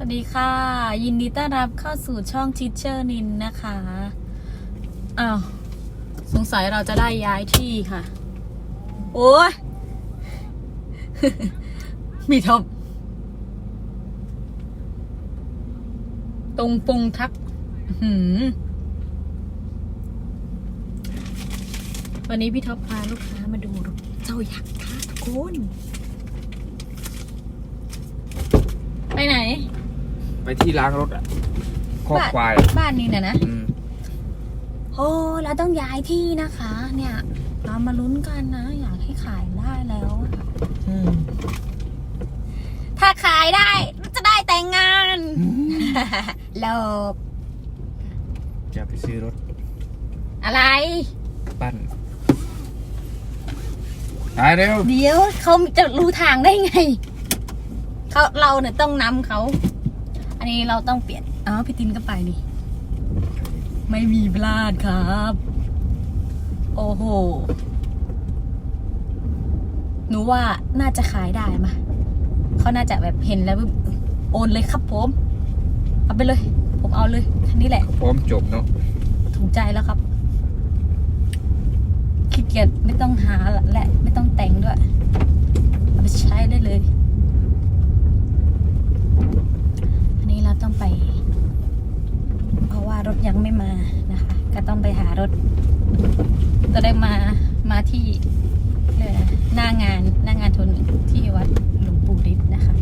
สวัสดีค่ะ ยินดีต้อนรับเข้าสู่ช่องทิเชอร์นินนะคะอ้าวสงสัยเราจะได้ย้ายที่ค่ะ โอ้ยมีทบตรงปงทับหืมวันนี้พี่ท็อปพาลูกค้ามาดูเจ้ายักษ์ค่ะทุกคน ไปไหน ไปที่ล้างรถอะคอกควายบ้านนี้นะนะอืมโอ้เราต้องย้ายที่นะคะ เนี่ย เรามาลุ้นกันนะ อยากให้ขายได้แล้วอะถ้าขายได้จะได้แต่งงานหลบจะไปซื้อรถอะไร ปั้นตายเร็ว เดี๋ยวเขาจะรู้ทางได้ไงเขาเราเนี่ยต้องนำเขาอั นนี้เราต้องเปลี่ยนอ๋อพี่ตินก็ไปนี่ ไม่มีพลาดครับ โอ้โห หนูว่าน่าจะขายได้มาเขาน่าจะแบบเห็นแล้วปุ๊บโอนเลยครับผม เอาไปเลย ผมเอาเลยคันนี้แหละ พร้อมจบเนาะถูกใจแล้วครับขี้เกียจไม่ต้องหาและไม่ต้องแต่งด้วย เอาไปใช้ได้เลย อันนี้เราต้องไป เพราะว่ารถยังไม่มานะคะ ก็ต้องไปหา รถจะได้มามาที่เอ่อหน้างานหน้างานทนที่วัดหลวงปู่ฤทธิ์นะคะ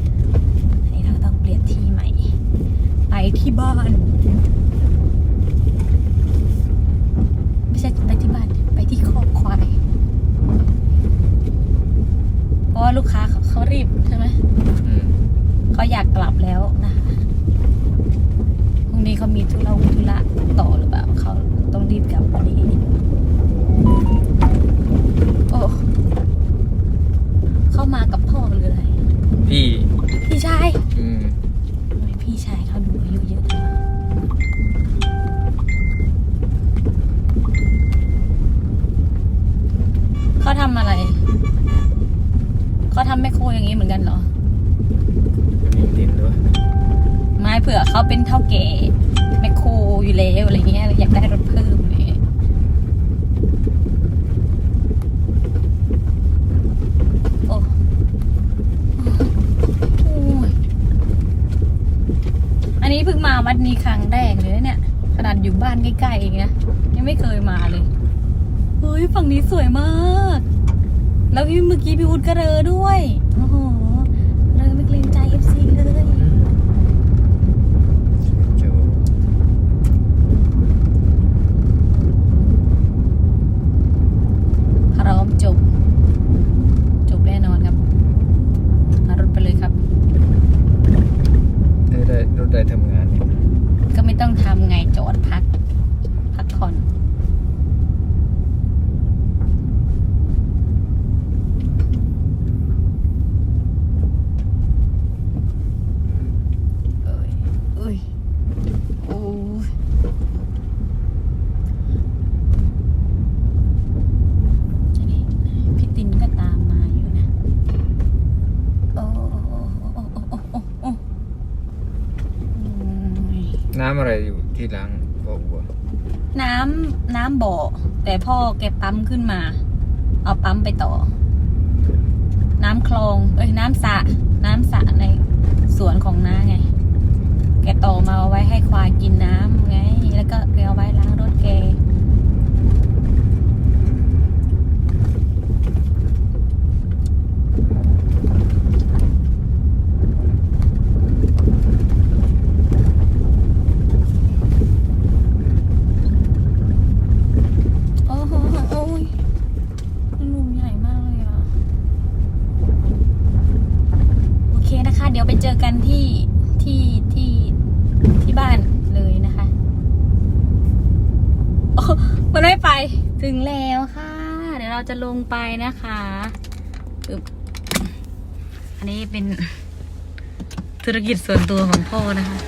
อันนี้เราต้องเปลี่ยนที่ใหม่ ไปที่บ้านไม่ใช่ไปที่บ้านไปที่คอกควายเพราะว่าลูกค้าเขาเขารีบใช่ไหมอืมเขาอยากกลับแล้วนะคะพ รุ่งนี้เขามีธุระธุระต่อหรือเปล่าเขาต้องรีบกลับพอดีโอ้เข้ามากับพ่อหรืออะไรพี่ พี่ชายอืมทำไมพี่ชายเขาดูอายุเยอะจังวะเขาทำอะไรเขาทำแมคโครอย่างนี้เหมือนกันเหรอ มีดินด้วย ไม่ เผื่อเขาเป็นเท่าแก่แมคโครอยู่แล้วอะไรเงี้ยอยากได้รถเพิ่มเงี้ยโอ้โหอันนี้เพิ่งมาวัดนี้ครั้งแรกเลยเนี่ยขนาดอยู่บ้านใกล้ๆเองนะยังไม่เคยมาเลยเฮ้ยฝั่งนี้สวยมาก แล้วพี่เมื่อกี้พี่วุฒิก็เรอด้วยโอ้โห น้ำอะไรอยู่ที่ล้างบ่อวัวน้ำน้ำบ่อแต่พ่อแกปั๊มขึ้นมา เอาปั๊มไปต่อ น้ำคลองเอ้ยน้ำสระน้ำสระในสวนของน้าไง แกต่อมาเอาไว้ให้ควายกินน้ำไง แล้วก็แกเอาไว้ล้างรถแก โอ้โหโอ้ยลูกใหญ่มากเลยอะ โอเคนะคะ เดี๋ยวไปเจอกันที่ที่ที่ที่บ้านเลยนะคะ โอ้มันไม่ไป ถึงแล้วค่ะ เดี๋ยวเราจะลงไปนะคะอึบอันนี้เป็นธุรกิจส่วนตัวของพ่อนะคะ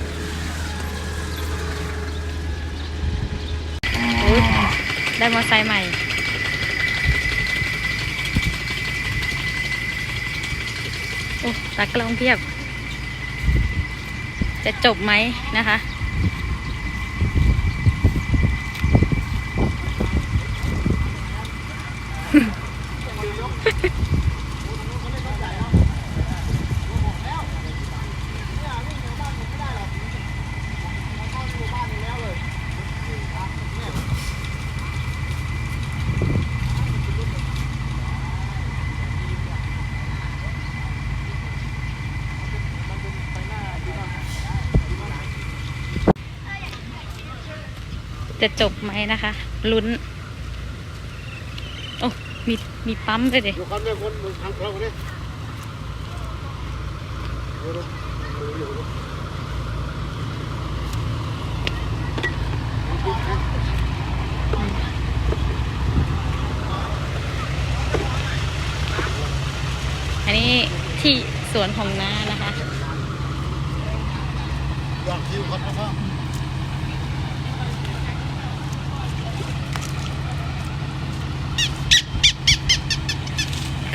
ได้มอเตอร์ไซค์ใหม่ โอ้ตากล้องเพียบ จะจบไหมนะคะ จะจบไหมนะคะ ลุ้น มีมีปั๊มด้วยดิดูความเร็วคนทางเราเนี่ยอันนี้ที่สวนของน้านะคะ อยา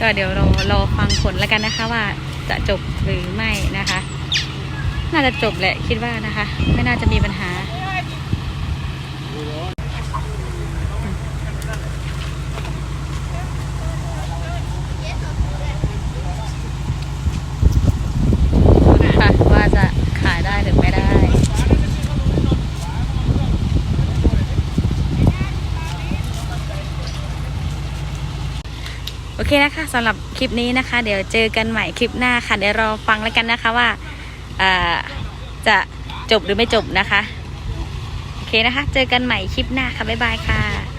ก็เดี๋ยวรอรอฟังผลแล้วกันนะคะว่าจะจบหรือไม่นะคะ น่าจะจบแหละคิดว่านะคะ ไม่น่าจะมีปัญหา ค่ะว่าจะขายได้หรือไม่ได้ โอเคนะคะสำหรับคลิปนี้นะคะ เดี๋ยวเจอกันใหม่คลิปหน้าค่ะเดี๋ยวรอฟังแล้วกันนะคะว่าอ่าจะจบหรือไม่จบนะคะ โอเคนะคะ เจอกันใหม่คลิปหน้าค่ะบ๊ายบายค่ะ